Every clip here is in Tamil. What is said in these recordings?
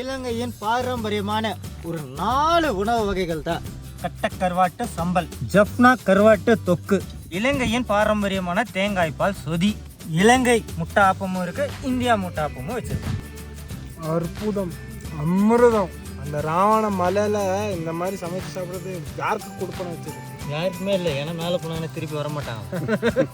இலங்கையின் பாரம்பரியமான ஒரு நாலு உணவு வகைகள் தான். கட்ட கருவாட்டு சம்பல் ஜப்னா கருவாட்டு தொக்கு இலங்கையின் பாரம்பரியமான தேங்காய் பால் சொதி இலங்கை முட்டை ஆப்பமும் இருக்கு இந்தியா முட்டை ஆப்பமும் வச்சிருக்கு. அற்புதம் அமிர்தம். அந்த ராவண மலையில இந்த மாதிரி சமைச்சு சாப்பிட்றது யாருக்கு கொடுப்பன வச்சது யாருக்குமே இல்லை ஏன்னா மேலே போனாங்கன்னா திருப்பி வர மாட்டாங்க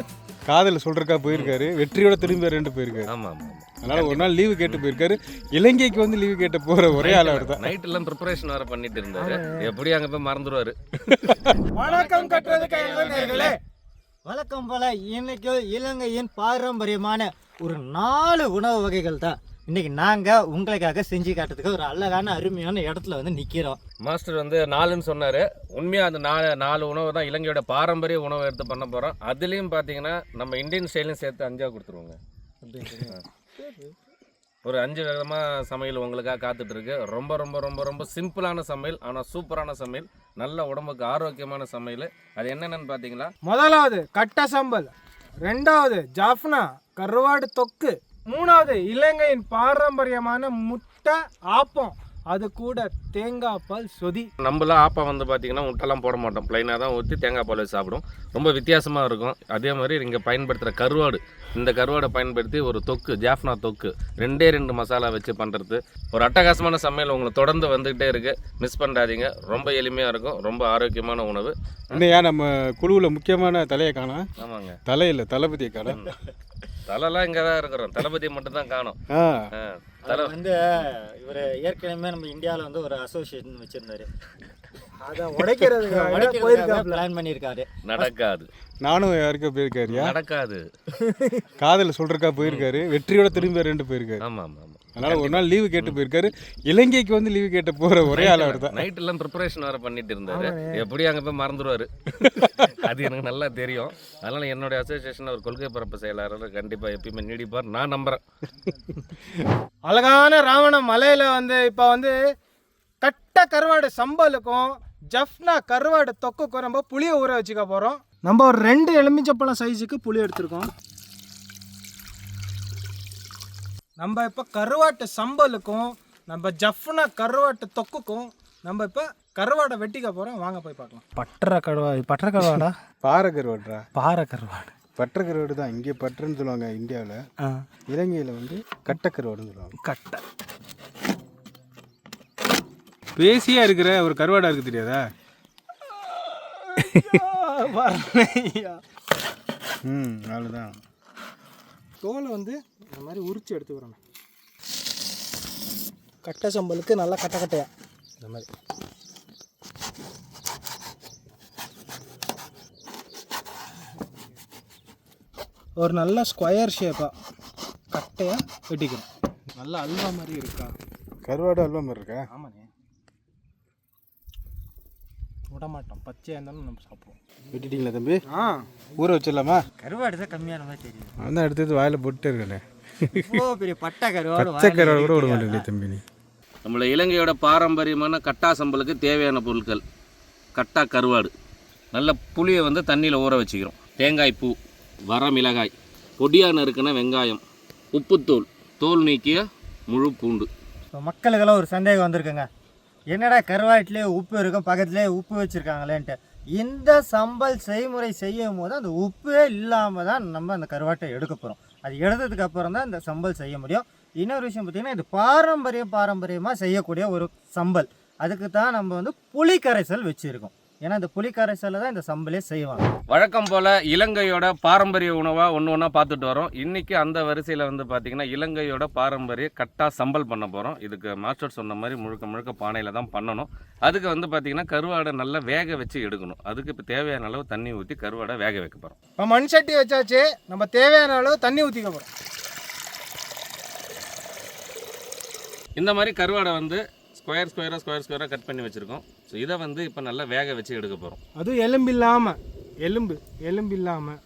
காதல சொல்றக்கா போயிருக்காரு வெற்றியோட திரும்பி ரெண்டு போயிருக்காரு. ஆமாம் ஆமாம் அதனால ஒரு நாள் லீவு கேட்டு போயிருக்காரு. இலங்கைக்கு வந்து லீவு கேட்ட போற ஒரே ஆள் அவர் தான் நைட் எல்லாம் ப்ரிப்பரேஷன் வேற பண்ணிட்டு இருந்தாரு. எப்படி அங்க போய் மறந்துடுவாரு வணக்கம் கட்டுறது கைகளே வழக்கம் போல இன்னைக்கு இலங்கையின் பாரம்பரியமான ஒரு நாலு உணவு வகைகள் தான். இன்னைக்கு நாங்க உங்களுக்காக செஞ்சு காட்டுறதுக்கு ஒரு அழகான அருமையான இடத்துல வந்து நிக்கிறோம். மாஸ்டர் வந்து நாலுன்னு சொன்னாரு. உண்மையா அந்த நாலு நாலு உணவு தான் இலங்கையோட பாரம்பரிய உணவு எடுத்து பண்ண போறோம். அதுலயும் பாத்தீங்கன்னா நம்ம இந்தியன் ஸ்டைலையும் சேர்த்து அஞ்சா கொடுத்துருவோங்க. ஒரு அஞ்சு விதமாக சமையல் உங்களுக்காக காத்துட்ருக்கு. ரொம்ப ரொம்ப ரொம்ப ரொம்ப சிம்பிளான சமையல் ஆனால் சூப்பரான சமையல். நல்ல உடம்புக்கு ஆரோக்கியமான சமையல். அது என்னென்னு பார்த்தீங்களா முதலாவது கட்ட சம்பல் ரெண்டாவது ஜாஃப்னா கருவாடு தொக்கு மூணாவது இலங்கையின் பாரம்பரியமான முட்டை ஆப்பம். அது கூட தேங்காய் பால் சொதி. நம்மளாம் ஆப்பம் வந்து பார்த்தீங்கன்னா முட்டைலாம் போட மாட்டோம். ப்ளைனாக தான் ஊற்றி தேங்காய் பால் வச்சு சாப்பிடும் ரொம்ப வித்தியாசமாக இருக்கும். அதே மாதிரி இங்கே பயன்படுத்துகிற கருவாடு. இந்த கருவாடை பயன்படுத்தி ஒரு தொக்கு ஜாஃப்னா தொக்கு ரெண்டே ரெண்டு மசாலா வச்சு பண்ணுறது ஒரு அட்டகாசமான சமையல் உங்களுக்கு தொடர்ந்து வந்துக்கிட்டே இருக்குது மிஸ் பண்ணாதீங்க. ரொம்ப எளிமையாக இருக்கும். ரொம்ப ஆரோக்கியமான உணவு. இன்னையா நம்ம குழுவில் முக்கியமான தலையை காணோம் ஆமாங்க. தலை இல்லை தளபதியை காணோம் தலைலாம் இங்கே தான் இருக்கிறோம். தளபதி மட்டும் தான் காணும் தலை வந்து இவர் ஏற்கனவே நம்ம இந்தியாவில் வந்து ஒரு அசோசியேஷன் வச்சிருந்தாரு. அதை உடைக்கிறதுக்கு பிளான் பண்ணியிருக்காரு. நடக்காது. நானும் யாருக்கா போயிருக்காருயா? நடக்காது. காதல சொல்றக்கா போயிருக்காரு. வெற்றியோட திரும்பி ரெண்டு போயிருக்காரு. ஆமாம் ஆமாம். அதனால ஒரு நாள் லீவு கேட்டு போயிருக்காரு. இலங்கைக்கு வந்து லீவு கேட்ட போற ஒரே ஆள் அவர் தான் நைட் எல்லாம் ப்ரிப்பரேஷன் வேற பண்ணிட்டு இருந்தாரு. எப்படி அங்க போய் மறந்துடுவாரு அது எனக்கு நல்லா தெரியும். அதனால என்னுடைய அசோசியேஷன் ஒரு கொள்கை பரப்பு செயலாளர் கண்டிப்பா எப்பயுமே நீடிப்பார். நான் நம்புறேன். அழகான ராவண மலையில வந்து இப்போ வந்து கட்ட கருவாடு சம்பலுக்கும் ஜஃப்னா கருவாடு தொக்குக்கும் நம்ம புளியை ஊற வச்சுக்க போகிறோம் நம்ம ஒரு ரெண்டு எலுமிச்சப்பழம் சைஸுக்கு புளி எடுத்திருக்கோம். நம்ம இப்போ கருவாட்டு சம்பலுக்கும் நம்ம ஜஃப்னா கருவாட்டு தொக்குக்கும் நம்ம இப்போ கருவாடை வெட்டிக்க போகிறோம் வாங்க போய் பார்க்கலாம். பட்டற கருவாடு பட்டற கருவாடா? பாறை கருவாடுறா பாறை கருவாடு. பற்ற கருவாடு தான். இங்கே பற்றுன்னு சொல்லுவாங்க இந்தியாவில். இலங்கையில் வந்து கட்ட கருவாடுன்னு சொல்லுவாங்க. கட்டை. பேசியா இருக்கிற ஒரு கருவாடா இருக்கு தெரியாதா? ம் அவ்வளோதான் தோலை வந்து இந்த மாதிரி உரிச்சு எடுத்துக்கிறோம் கட்டை சம்பலுக்கு நல்லா கட்டை கட்டையா? இந்த மாதிரி. ஒரு நல்ல ஸ்கொயர் ஷேப்பாக கட்டையாக வெட்டிக்கிறோம் நல்ல அல்வா மாதிரி இருக்கா? கருவாடு அல்வா மாதிரி இருக்கா? ஆமாண்ணே. விட மாட்டோம் பச்சையாக இருந்தாலும் நம்ம சாப்பிடுவோம். வெட்டிட்டீங்களா தம்பி? ஆ. ஊற வச்சிடலாமா? கருவாடு தான் கம்மியான மாதிரி தெரியுது நான் தான் எடுத்து வாயில் போட்டு இருக்கேன். பெரிய பட்டை கருவாடு பச்சை கருவாடு கூட விட மாட்டேன் தம்பி நீ நம்மள இலங்கையோட பாரம்பரியமான கட்டா சம்பளுக்கு தேவையான பொருட்கள். கட்டா கருவாடு. நல்ல புளியை வந்து தண்ணியில் ஊற வச்சுக்கிறோம். தேங்காய் பூ வர மிளகாய் பொடியாக நறுக்கின வெங்காயம் உப்புத்தூள் தோல் நீக்கிய முழு பூண்டு. இப்போ மக்களுக்கெல்லாம் ஒரு சந்தேகம் வந்திருக்குங்க. என்னடா கருவாட்டிலே உப்பு இருக்கும் பக்கத்துலேயே உப்பு வச்சுருக்காங்களேன்ட்டு. இந்த சம்பல் செய்முறை செய்யும் போது அந்த உப்பே இல்லாமல் தான் நம்ம அந்த கருவாட்டை எடுக்க போகிறோம் அது எடுத்ததுக்கு அப்புறம் தான் இந்த சம்பல் செய்ய முடியும். இன்னொரு விஷயம் பார்த்திங்கன்னா இது பாரம்பரிய பாரம்பரியமாக செய்யக்கூடிய ஒரு சம்பல். அதுக்கு தான் நம்ம வந்து புளி கரைசல் வச்சுருக்கோம். ஏன்னா இந்த புளி கரைசலில் தான் இந்த சம்பலே செய்வாங்க. வழக்கம் போல் இலங்கையோட பாரம்பரிய உணவாக ஒன்று ஒன்றா பார்த்துட்டு வரோம். இன்றைக்கி அந்த வரிசையில் வந்து பார்த்திங்கன்னா இலங்கையோட பாரம்பரிய கட்டா சம்பல் பண்ண போகிறோம் இதுக்கு மாஸ்டர் சொன்ன மாதிரி முழுக்க முழுக்க பானையில் தான் பண்ணணும். அதுக்கு வந்து பார்த்திங்கன்னா கருவாடை நல்லா வேக வச்சு எடுக்கணும். அதுக்கு இப்போ தேவையான அளவு தண்ணி ஊற்றி கருவாடை வேக வைக்க போகிறோம் இப்போ மண் சட்டி வச்சாச்சு. நம்ம தேவையான அளவு தண்ணி ஊற்றிக்க போகிறோம் இந்த மாதிரி கருவாடை வந்து ஸ்கொயர் ஸ்கொயராக ஸ்கொயர் ஸ்கொயராக கட் பண்ணி வச்சுருக்கோம். ஸோ இதை வந்து இப்போ நல்லா வேக வச்சு எடுக்க போகிறோம் அதுவும் எலும்பு இல்லாமல் எலும்பு எலும்பு இல்லாமல்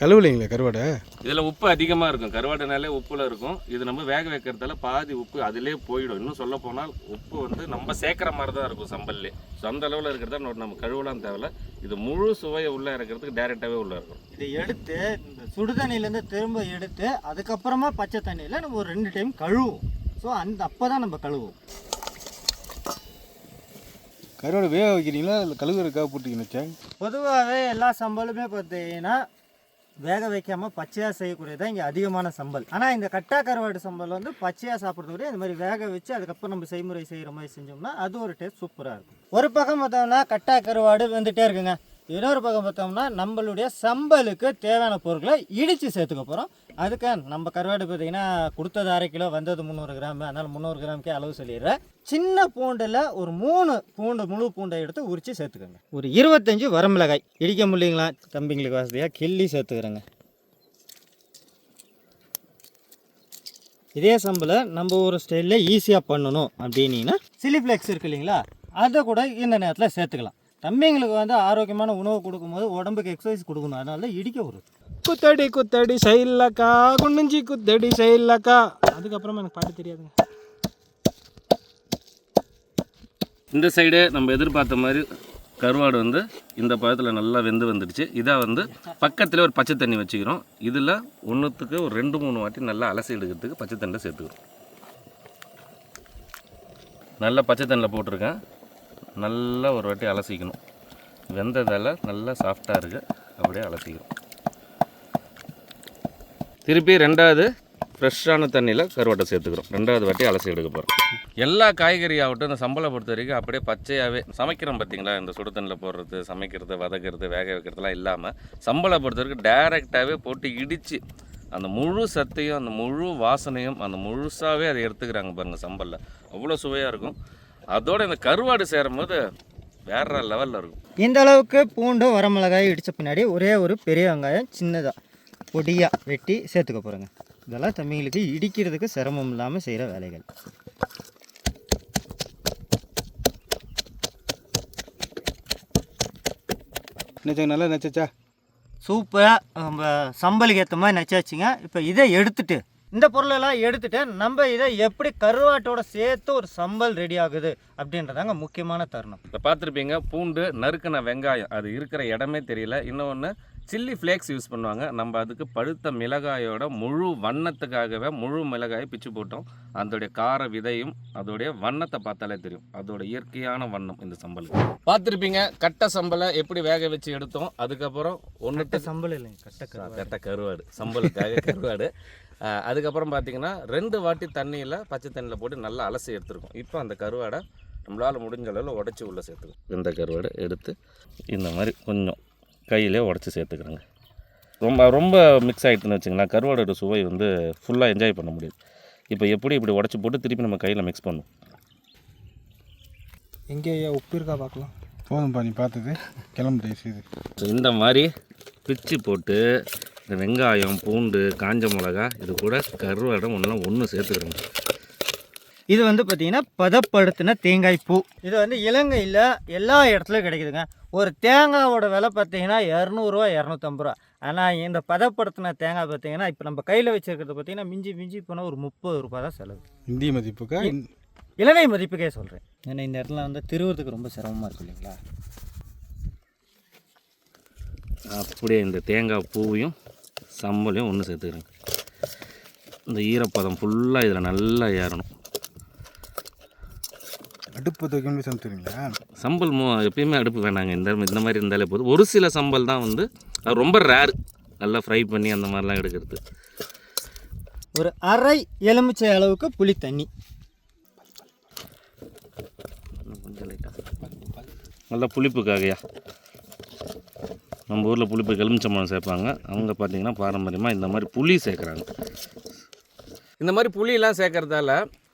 கழுவுலைங்களா கருவாடை? இதில் உப்பு அதிகமாக இருக்கும். கருவாடுனாலே உப்புல இருக்கும். இது நம்ம வேக வைக்கிறதால பாதி உப்பு அதிலே போயிடும். இன்னும் சொல்ல போனால் உப்பு வந்து நம்ம சேர்க்குற மாதிரி தான் இருக்கும் சம்பல்லே. ஸோ அந்த அளவில் இருக்கிறதா நோட் நம்ம கழுவலாம் தேவையில்ல. இது முழு சுவையை உள்ளே இருக்கிறதுக்கு டேரெக்டாகவே உள்ளே இருக்கும். இதை எடுத்து இந்த சுடுதண்ணிலேருந்து திரும்ப எடுத்து அதுக்கப்புறமா பச்சை தண்ணியில் நம்ம ஒரு ரெண்டு டைம் கழுவுவோம். ஸோ அந்த அப்போ தான் நம்ம கழுவுவோம். கருவாடு வேக வைக்கிறீங்களா? இல்லை கழுகுறதுக்காக போட்டீங்கன்னு பொதுவாகவே எல்லா சம்பளுமே பார்த்தீங்கன்னா வேக வைக்காமல் பச்சையாக செய்யக்கூடியது தான் இங்கே அதிகமான சம்பல். ஆனால் இந்த கட்டா கருவாடு சம்பல் வந்து பச்சையாக சாப்பிட்றத விட இந்த மாதிரி வேக வச்சு அதுக்கப்புறம் நம்ம செய்முறை செய்கிற மாதிரி செஞ்சோம்னா அது ஒரு டேஸ்ட் சூப்பராக இருக்கும். ஒரு பக்கம் பார்த்தோம்னா கட்டா கருவாடு வந்துட்டே இருக்குங்க. இன்னொரு பக்கம் பார்த்தோம்னா நம்மளுடைய சம்பலுக்கு தேவையான பொருட்களை இடித்து சேர்த்துக்க போகிறோம் அதுக்கு நம்ம கருவாடு பார்த்தீங்கன்னா கொடுத்தது அரை கிலோ வந்தது முந்நூறு கிராம். அதனால் முந்நூறு கிராமுக்கே அளவு சொல்லிடுறேன். சின்ன பூண்டில் ஒரு மூணு பூண்டு முழு பூண்டை எடுத்து உரித்து சேர்த்துக்கோங்க. ஒரு இருபத்தஞ்சி வரமிளகாய். இடிக்க முடியுங்களா? தம்பிங்களுக்கு வசதியாக கிள்ளி சேர்த்துக்கிறேங்க. இதே சம்பளம் நம்ம ஒரு ஸ்டைலில் ஈஸியாக பண்ணணும் அப்படின்னீங்கன்னா சிலி ஃப்ளெக்ஸ் இருக்கு இல்லைங்களா? அதை கூட இந்த நேரத்தில் சேர்த்துக்கலாம். தம்பிங்களுக்கு வந்து ஆரோக்கியமான உணவு கொடுக்கும்போது உடம்புக்கு எக்ஸசைஸ் கொடுக்கணும். அதனால இடிக்க வருது குத்தடி குத்தடி சைல்லக்கா குண்டஞ்சி குத்தடி சைல்லக்கா அதுக்கப்புறமா எனக்கு பாட்டு தெரியாதுங்க. இந்த சைடு நம்ம எதிர்பார்த்த மாதிரி கருவாடு வந்து இந்த பழத்தில் நல்லா வெந்து வந்துடுச்சு. இதை வந்து பக்கத்தில் ஒரு பச்சை தண்ணி வச்சுக்கிறோம். இதில் ஒன்றுத்துக்கு ஒரு ரெண்டு மூணு வாட்டி நல்லா அலசி எடுக்கிறதுக்கு பச்சை தண்ணியில் சேர்த்துக்கிறோம். நல்லா பச்சை தண்ணியில் போட்டிருக்கேன். நல்லா ஒரு வாட்டி அலசிக்கணும். வெந்ததால் நல்லா சாஃப்டாக இருக்குது அப்படியே அலசிக்கிறோம். திருப்பி ரெண்டாவது ஃப்ரெஷ்ஷான தண்ணியில் கருவாட்டை சேர்த்துக்கிறோம். ரெண்டாவது வாட்டி அலசி எடுக்க போகிறோம் எல்லா காய்கறி ஆகட்டும் இந்த சம்பளை பொறுத்த வரைக்கும் அப்படியே பச்சையாகவே சமைக்கிறோம் பார்த்தீங்களா? இந்த சுடு தண்ணியில் போடுறது சமைக்கிறது வதக்கிறது வேக வைக்கிறதுலாம் இல்லாமல் சம்பளை பொறுத்த வரைக்கும் டைரெக்டாகவே போட்டு இடித்து அந்த முழு சத்தையும் அந்த முழு வாசனையும் அந்த முழுசாகவே அதை எடுத்துக்கிறாங்க பாருங்கள் சம்பலில் அவ்வளோ சுவையாக இருக்கும். அதோட இந்த கருவாடு சேரும் போது வேற லெவலில் இருக்கும். இந்த அளவுக்கு பூண்டு வரமிளகாய் இடித்த பின்னாடி ஒரே ஒரு பெரிய வெங்காயம் சின்னதாக பொடியாக வெட்டி சேர்த்துக்க போகிறேங்க இதெல்லாம் தம்பிங்களுக்கு இடிக்கிறதுக்கு சிரமம் இல்லாமல் செய்கிற வேலைகள். நினச்சாங்க நல்லா நினச்சா சூப்பராக நம்ம சம்பளுக்கு ஏற்ற மாதிரி நச்சாச்சுங்க இப்போ இதை எடுத்துட்டு இந்த பொருளெல்லாம் எடுத்துட்டு நம்ம இதை எப்படி கருவாட்டோட சேர்த்து ஒரு சம்பல் ரெடி ஆகுது அப்படின்றதாங்க முக்கியமான தருணம். இப்போ பார்த்துருப்பீங்க பூண்டு நறுக்கின வெங்காயம். அது இருக்கிற இடமே தெரியல. இன்னொன்று சில்லி ஃப்ளேக்ஸ் யூஸ் பண்ணுவாங்க. நம்ம அதுக்கு பழுத்த மிளகாயோட முழு வண்ணத்துக்காகவே முழு மிளகாயை பிச்சு போட்டோம். அதோடைய கார விதையும் அதோடைய வண்ணத்தை பார்த்தாலே தெரியும். அதோட இயற்கையான வண்ணம் இந்த சம்பலுக்கு பார்த்துருப்பீங்க கட்டை சம்பலை எப்படி வேக வச்சு எடுத்தோம். அதுக்கப்புறம் ஒன்று சம்பல் இல்லைங்க கட்ட கட்ட கருவாடு. சம்பலுக்காக கருவாடு. அதுக்கப்புறம் பார்த்தீங்கன்னா ரெண்டு வாட்டி தண்ணியில் பச்சை தண்ணியில் போட்டு நல்லா அலசி எடுத்துருக்கோம். இப்போ அந்த கருவாடை நம்மளால் முடிஞ்ச அளவில் உடச்சி உள்ளே சேர்த்துக்கணும் இந்த கருவாடை எடுத்து இந்த மாதிரி கொஞ்சம் கையிலே உடச்சி சேர்த்துக்கிறேங்க. ரொம்ப ரொம்ப மிக்ஸ் ஆகிட்டுன்னு வச்சுங்களேன் கருவாடோட சுவை வந்து ஃபுல்லாக என்ஜாய் பண்ண முடியாது. இப்போ எப்படி இப்படி உடச்சி போட்டு திருப்பி நம்ம கையில் மிக்ஸ் பண்ணும்? எங்கே உப்பு இருக்கா பார்க்கலாம். போதும்பா நீ பார்த்தது? கிளம்பு ஸோ இந்த மாதிரி பிச்சு போட்டு இந்த வெங்காயம் பூண்டு காஞ்ச மிளகா இது கூட கருவாடை ஒன்றெல்லாம் ஒன்று சேர்த்துக்கிறேங்க இது வந்து பார்த்தீங்கன்னா பதப்படுத்தின தேங்காய் பூ. இது வந்து இலங்கையில் எல்லா இடத்துலையும் கிடைக்குதுங்க. ஒரு தேங்காவோட விலை பார்த்தீங்கன்னா இரநூறுவா இரநூத்தம்பது ரூபா ஆனால் இந்த பதப்படுத்தின தேங்காய் பார்த்தீங்கன்னா இப்போ நம்ம கையில் வச்சிருக்கிறது பார்த்தீங்கன்னா மிஞ்சி மிஞ்சி போனால் ஒரு முப்பது ரூபாய் தான் செலவு. இந்திய மதிப்புக்கா? இலங்கை மதிப்புக்கே சொல்கிறேன் ஏன்னா இந்த இடத்துல வந்து திருவுறதுக்கு ரொம்ப சிரமமாக இருக்கும் இல்லைங்களா? அப்படியே இந்த தேங்காய் பூவையும் சம்பளையும் ஒன்று சேர்த்துக்கிறேங்க இந்த ஈரப்பதம் ஃபுல்லாக இதில் நல்லா ஏறணும். அடுப்பு தூக்கி சமைச்சுறீங்களா சம்பல் மோ எப்பயுமே அடுப்பு வேணாங்க. இந்த இந்த மாதிரி இருந்தாலே போதும். ஒரு சில சம்பல் தான் வந்து அது ரொம்ப ரேர் நல்லா ஃப்ரை பண்ணி அந்த மாதிரிலாம் எடுக்கிறது. ஒரு அரை எலுமிச்சை அளவுக்கு புளி தண்ணி. நல்லா புளிப்புக்காகயா நம்ம ஊரில் புளிப்பு எலுமிச்சம்பழம் சேர்ப்பாங்க. அவங்க பார்த்தீங்கன்னா பாரம்பரியமாக இந்த மாதிரி புளி சேர்க்குறாங்க. இந்த மாதிரி புளியெல்லாம் சேர்க்கறதால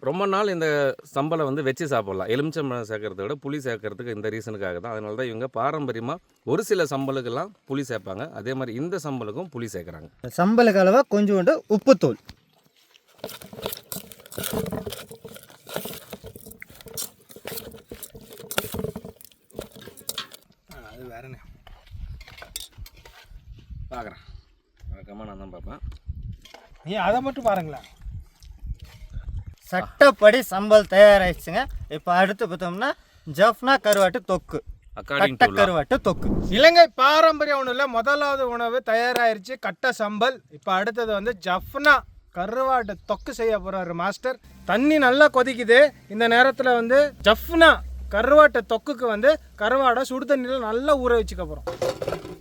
ரொம்ப நாள் இந்த சம்பளை வந்து வச்சு சாப்பிட்லாம். எலுமிச்சம்பழம் சேர்க்கறத விட புளி சேர்க்கறதுக்கு இந்த ரீசனுக்காக தான். அதனால தான் இவங்க பாரம்பரியமாக ஒரு சில சம்பளுக்கெல்லாம் புளி சேர்ப்பாங்க. அதே மாதிரி இந்த சம்பளுக்கும் புளி சேர்க்குறாங்க. சம்பளுக்கு அளவாக கொஞ்சோண்டு உப்புத்தூள். அது வேறண்ணே பார்க்குறேன் வழக்கமாக நான் தான் பார்ப்பேன். நீ அதை மட்டும் பாருங்களேன். சட்டப்படி சம்பல் தயாராகிடுச்சுங்க இப்போ அடுத்து பார்த்தோம்னா ஜஃப்னா கருவாட்டு தொக்கு. கருவாட்டு தொக்கு. இலங்கை பாரம்பரிய உணவில் முதலாவது உணவு தயாராயிருச்சு கட்ட சம்பல். இப்போ அடுத்தது வந்து ஜஃப்னா கருவாட்டு தொக்கு செய்ய போறாரு மாஸ்டர். தண்ணி நல்லா கொதிக்குது. இந்த நேரத்தில் வந்து ஜஃப்னா கருவாட்டு தொக்குக்கு வந்து கருவாடை சுடு தண்ணியில் நல்லா ஊற வச்சுக்க போகிறோம்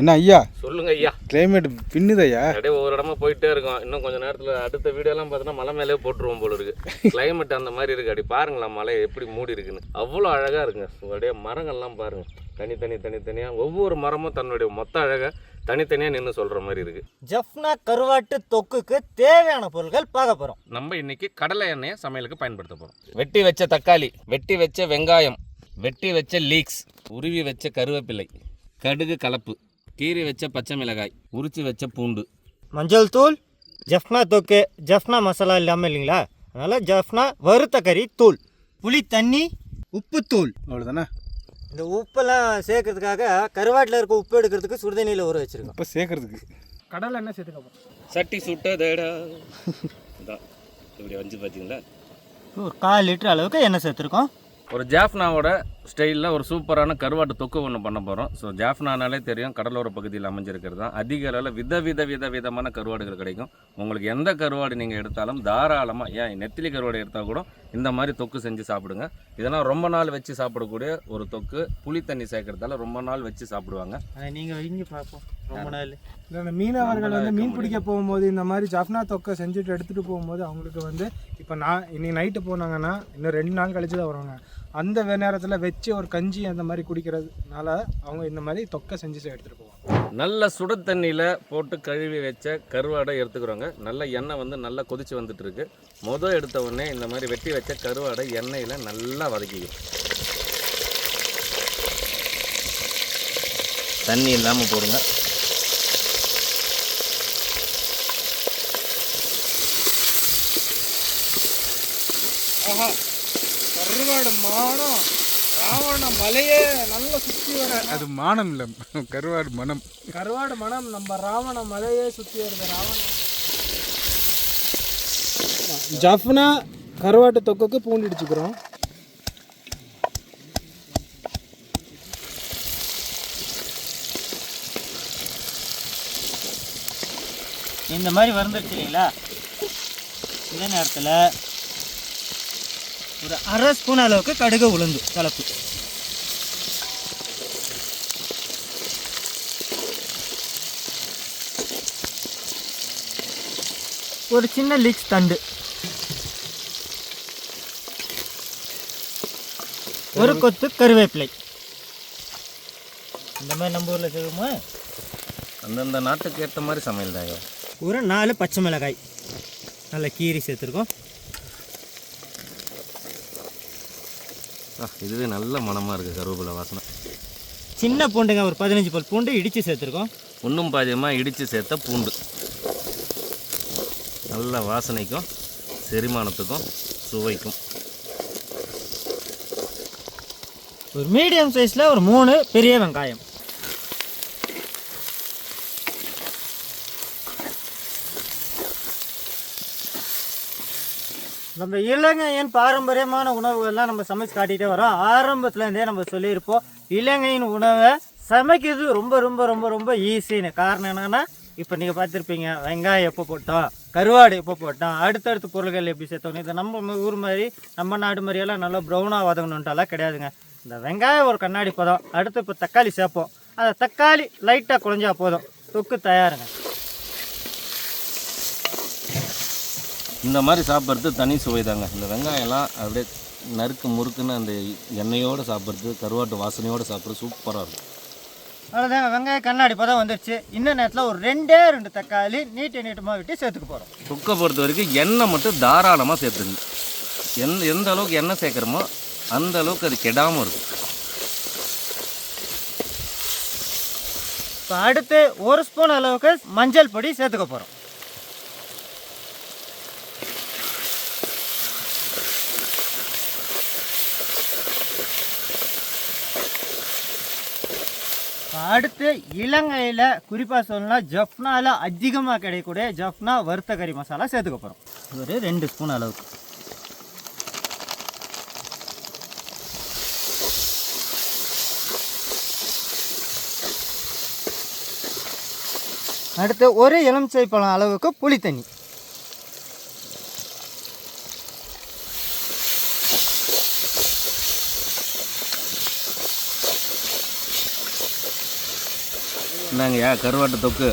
என்ன ஐயா? சொல்லுங்க ஐயா. கிளைமேட் பின்னுது ஐயா அப்படியே ஒவ்வொரு இடமா போயிட்டே இருக்கோம். இன்னும் கொஞ்ச நேரத்தில் அடுத்த வீடியோலாம் பார்த்தீங்கன்னா மலை மேலே போட்டுருவோம் போல இருக்கு. கிளைமேட் அந்த மாதிரி இருக்கு. அப்படி பாருங்களா மலை எப்படி மூடி இருக்குன்னு. அவ்வளோ அழகாக இருக்குங்க. அப்படியே மரங்கள்லாம் பாருங்க. தனித்தனி தனித்தனியாக ஒவ்வொரு மரமும் தன்னுடைய மொத்த அழகை தனித்தனியாக நின்று சொல்கிற மாதிரி இருக்கு. ஜஃப்னா கருவாட்டு தொக்குக்கு தேவையான பொருட்கள் பார்க்க போகிறோம் நம்ம இன்னைக்கு கடலை எண்ணெயை சமையலுக்கு பயன்படுத்த போகிறோம் வெட்டி வச்ச தக்காளி வெட்டி வச்ச வெங்காயம் வெட்டி வச்ச லீக்ஸ் உருவி வச்ச கருவேப்பிலை கடுகு கலப்பு. கீறி வச்ச பச்சை மிளகாய் உரிச்சு வச்ச பூண்டு. மஞ்சள் தூள் ஜஃப்னா தொக்கு ஜஃப்னா மசாலா இல்லாமல் இல்லைங்களா? அதனால் ஜஃப்னா வறுத்த கறி தூள் புளி தண்ணி உப்புத்தூள் அவ்வளோதானே இந்த உப்பெல்லாம் சேர்க்கறதுக்காக கருவாட்டில் இருக்க உப்பு எடுக்கிறதுக்கு சுடுதண்ணியில் ஊற வச்சுருக்கோம். இப்போ சேர்க்கறதுக்கு. கடலை என்ன சேர்த்துக்க போகிறோம் சட்டி சுட்டதடா. இப்படி வந்து பார்த்தீங்களா ஒரு கால் லிட்டர் அளவுக்கு எண்ணெய் சேர்த்துருக்கோம். ஒரு ஜாஃப்னாவோட ஸ்டைலில் ஒரு சூப்பரான கருவாட்டு தொக்கு ஒன்று பண்ண போகிறோம் ஸோ ஜாஃப்னானாலே தெரியும் கடலோர பகுதியில் அமைஞ்சிருக்கிறது. தான் அதிக அளவில் வித வித வித விதமான கருவாடுகள் கிடைக்கும். உங்களுக்கு எந்த கருவாடு நீங்கள் எடுத்தாலும் தாராளமாக ஏன் நெத்திலி கருவாடு எடுத்தால் கூட இந்த மாதிரி தொக்கு செஞ்சு சாப்பிடுங்க. இதெல்லாம் ரொம்ப நாள் வச்சு சாப்பிடக்கூடிய ஒரு தொக்கு. புளி தண்ணி சேர்க்கறதால ரொம்ப நாள் வச்சு சாப்பிடுவாங்க. நீங்கள் வைங்க பார்ப்போம் ரொம்ப நாள். மீனவர்கள் வந்து மீன் பிடிக்க போகும்போது இந்த மாதிரி ஜஃப்னா தொக்கை செஞ்சுட்டு எடுத்துகிட்டு போகும்போது அவங்களுக்கு வந்து இப்போ நான் இன்றைக்கி நைட்டு போனாங்கன்னா இன்னும் ரெண்டு நாள் கழிச்சு தான் வருவாங்க. அந்த நேரத்தில் வச்சு ஒரு கஞ்சி அந்த மாதிரி குடிக்கிறதுனால அவங்க இந்த மாதிரி தொக்கை செஞ்சு எடுத்துகிட்டு போவாங்க. நல்ல சுட தண்ணியில் போட்டு கழுவி வச்ச கருவாடை எடுத்துக்கிறோங்க. நல்ல எண்ணெய் வந்து நல்லா கொதிச்சு வந்துட்டு இருக்கு மொதல் எடுத்த உடனே இந்த மாதிரி வெட்டி வச்ச கருவாடை எண்ணெயில் நல்லா வதக்கிக்கும் தண்ணி இல்லாமல் போடுங்க. ஆஹா கருவாடு மானம் ராவண மலையே நல்லா சுற்றி வர அது மானம் இல்லை கருவாடு மனம். கருவாடு மனம் நம்ம ராவண மலையே சுற்றி வருது ராவண ஜஃப்னா கருவாட்டு தொக்குக்கு பூண்டு இடிச்சுக்கிறோம். இந்த மாதிரி வந்துருச்சு இல்லைங்களா? இந்த நேரத்தில் ஒரு அரை ஸ்பூன் அளவுக்கு கடுகு உளுந்து கலப்பு. ஒரு சின்ன லீக்ஸ் தண்டு. ஒரு கொத்து கருவேப்பிலை. இந்த மாதிரி நம்ம ஊரில் செய்வோமா? அந்தந்த நாட்டுக்கு ஏற்ற மாதிரி சமையல் தாங்க. ஒரு நாலு பச்சை மிளகாய். நல்லா கீரி சேர்த்துருக்கோம். இதுவே நல்ல மனமாக இருக்குது கருவேப்பிலை வாசனை. சின்ன பூண்டுங்க ஒரு பதினஞ்சு பல் பூண்டு இடித்து சேர்த்துருக்கோம். ஒன்றும் பாதியமாக இடித்து சேர்த்த பூண்டு. நல்ல வாசனைக்கும் செரிமானத்துக்கும் சுவைக்கும். ஒரு மீடியம் சைஸில் ஒரு மூணு பெரிய வெங்காயம். நம்ம இலங்கையின் பாரம்பரியமான உணவுகள்லாம் நம்ம சமைச்சு காட்டிகிட்டே வரோம். ஆரம்பத்துலேருந்தே நம்ம சொல்லியிருப்போம் இலங்கையின் உணவை சமைக்கிறது ரொம்ப ரொம்ப ரொம்ப ரொம்ப ஈஸின்னு காரணம் என்னன்னா இப்போ நீங்கள் பார்த்துருப்பீங்க வெங்காயம் எப்போ போட்டோம் கருவாடு எப்போ போட்டோம் அடுத்தடுத்த பொருள்கள் எப்படி சேர்த்தோம். இது நம்ம ஊர் மாதிரி நம்ம நாடு மாதிரியெல்லாம் நல்லா ப்ரௌனாக வதங்கணுன்ட்டாலாம் கிடையாதுங்க. இந்த வெங்காயம் ஒரு கண்ணாடி பதம் அடுத்து இப்போ தக்காளி சேர்ப்போம். அந்த தக்காளி லைட்டாக குழஞ்சா போதும். தொக்கு தயாருங்க. இந்த மாதிரி சாப்பிட்றது தனி சுவை தாங்க இந்த வெங்காயம்லாம் அப்படியே நறுக்கு முறுக்குன்னு அந்த எண்ணெயோடு சாப்பிட்றது கருவாட்டு வாசனையோடு சாப்பிட்றது சூப்பராக இருக்கும். அவ்வளோதாங்க வெங்காயம் கண்ணாடி பதம் வந்துருச்சு. இன்னும் நேரத்தில் ஒரு ரெண்டே ரெண்டு தக்காளி நீட்டு நீட்டமாக விட்டு சேர்த்துக்க போகிறோம் சுக்கை பொறுத்த வரைக்கும் எண்ணெய் மட்டும் தாராளமாக சேர்த்துங்க எந்த எந்த அளவுக்கு எண்ணெய் சேர்க்குறோமோ அந்த அளவுக்கு அது கெடாமல் இருக்கும். இப்போ அடுத்து ஒரு ஸ்பூன் அளவுக்கு மஞ்சள் பொடி சேர்த்துக்க போகிறோம் அடுத்து இலங்கையில் குறிப்பாக சொல்லணும்னா ஜஃப்னாவில் அதிகமாக கிடைக்கக்கூடிய ஜஃப்னா வறுத்த கறி மசாலா சேர்த்துக்க போகிறோம் ஒரு ரெண்டு ஸ்பூன் அளவுக்கு. அடுத்து ஒரு எலுமிச்சை பழம் அளவுக்கு புளி என்னங்கய்யா? கருவாட்டு தொக்கு.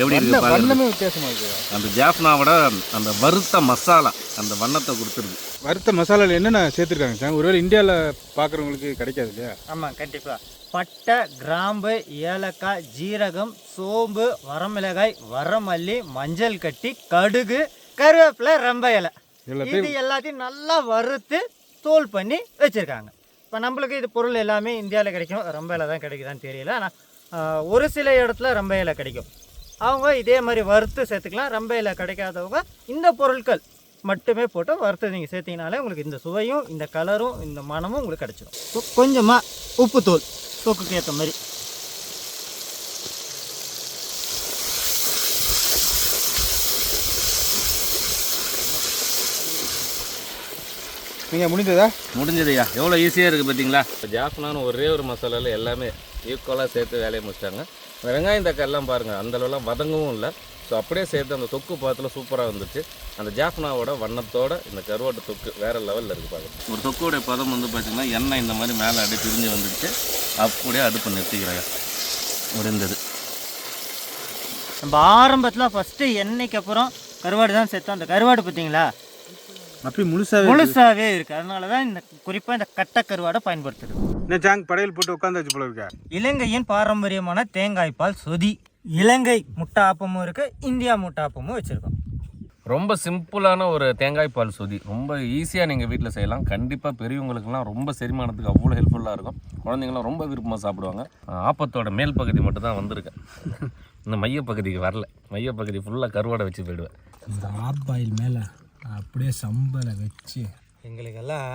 எப்படி இருக்கு வண்ணமே இருக்குது அந்த ஜாஃப்னாவோட அந்த வறுத்த மசாலா அந்த வண்ணத்தை கொடுத்துருக்கு வறுத்த மசாலாவில் என்னென்ன சேர்த்துருக்காங்க சார்? ஒருவேளை இந்தியாவில் பார்க்குறவங்களுக்கு கிடைக்காது இல்லையா? ஆமாம் கண்டிப்பாக பட்டை கிராம்பு ஏலக்காய் ஜீரகம் சோம்பு வரமிளகாய் வரமல்லி மஞ்சள் கட்டி கடுகு கருவேப்பிலை ரொம்ப இலை. எல்லாத்தையும் இது எல்லாத்தையும் நல்லா வறுத்து தூள் பண்ணி வச்சுருக்காங்க. இப்போ நம்மளுக்கு இது பொருள் எல்லாமே இந்தியாவில் கிடைக்கும் ரொம்ப இலை தான் கிடைக்குதான்னு தெரியல. ஆனால் ஒரு சில இடத்துல ரொம்ப இலை கிடைக்கும். அவங்க இதே மாதிரி வறுத்து சேர்த்துக்கலாம். ரொம்ப இலை கிடைக்காதவங்க இந்த பொருட்கள் மட்டுமே போட்டு வறுத்து நீங்கள் சேர்த்தீங்கனாலே உங்களுக்கு இந்த சுவையும் இந்த கலரும் இந்த மணமும் உங்களுக்கு கிடைச்சிடும் கொஞ்சமாக உப்புத்தூள் தொக்குக்கு ஏற்ற மாதிரி. நீங்கள் முடிந்ததா முடிஞ்சதுயா எவ்வளோ ஈஸியாக இருக்குது பார்த்தீங்களா இப்போ ஜாஃப்னான்னு ஒரே ஒரு மசாலாவில் எல்லாமே ஈக்குவலாக சேர்த்து வேலையை முடிச்சிட்டாங்க. இந்த வெங்காயம் தக்காளிலாம் பாருங்கள் அந்த அளவுலாம் வதங்கவும் இல்லை. ஸோ அப்படியே சேர்த்து அந்த தொக்கு பாத்துல சூப்பராக வந்துச்சு. அந்த ஜாஃப்னாவோட வண்ணத்தோட இந்த கருவாட்டு தொக்கு வேறு லெவலில் இருக்குது பாருங்க. ஒரு தொக்குடைய பதம் வந்து பார்த்திங்கன்னா எண்ணெய் இந்த மாதிரி மேலே அப்படியே பிரிஞ்சு வந்துடுச்சு. அப்படியே அடுப்பு நிறுத்திக்கிறேன் முடிந்தது. நம்ம ஆரம்பத்தில் ஃபஸ்ட்டு எண்ணெய்க்கு அப்புறம் கருவாடு தான் சேர்த்தோம். அந்த கருவாடு பார்த்தீங்களா அப்படி முழுசாவே முழுசாவே இருக்குது அதனால தான் இந்த குறிப்பாக இந்த கட்டை கருவாடை பயன்படுத்துது சாங் படையல் போட்டு உட்காந்தாச்சு போல இருக்கா? இலங்கையின் பாரம்பரியமான தேங்காய் பால் சொதி. இலங்கை முட்டை ஆப்பமும் இருக்குது இந்தியா முட்டை ஆப்பமும் வச்சுருக்கோம். ரொம்ப சிம்பிளான ஒரு தேங்காய் பால் சொதி. ரொம்ப ஈஸியாக நீங்கள் வீட்டில் செய்யலாம். கண்டிப்பாக பெரியவங்களுக்குலாம் ரொம்ப செரிமானத்துக்கு அவ்வளோ ஹெல்ப்ஃபுல்லாக இருக்கும். குழந்தைங்களாம் ரொம்ப விருப்பமாக சாப்பிடுவாங்க. ஆப்பத்தோட மேல் பகுதி மட்டும் தான் வந்திருக்கு. இந்த மையப்பகுதிக்கு வரல. மையப்பகுதி ஃபுல்லாக கருவாடை வச்சு போயிடுவேன். இந்த ஆப் பாயில் மேலே அப்படியே சம்பலை வச்சு எங்களுக்கெல்லாம்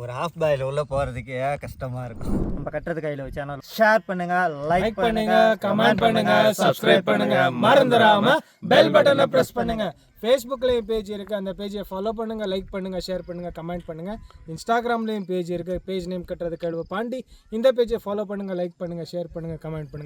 ஒரு ஆஃப் பாயில் உள்ள போகிறதுக்கே கஷ்டமாக இருக்கும். நம்ம கட்டுறது கையில் வச்சு ஆனால் ஷேர் பண்ணுங்க லைக் பண்ணுங்க கமெண்ட் பண்ணுங்க சப்ஸ்கிரைப் பண்ணுங்க. மறந்துடாம பெல் பட்டனை பிரஸ் பண்ணுங்க. ஃபேஸ்புக்லேயும் பேஜ் இருக்கு அந்த பேஜை ஃபாலோ பண்ணுங்க லைக் பண்ணுங்க ஷேர் பண்ணுங்க கமெண்ட் பண்ணுங்க. இன்ஸ்டாகிராம்லேயும் பேஜ் இருக்கு பேஜ் நேம் கட்டுறது கழுவ பாண்டி இந்த பேஜை ஃபாலோ பண்ணுங்க லைக் பண்ணுங்க ஷேர் பண்ணுங்க கமெண்ட் பண்ணுங்க.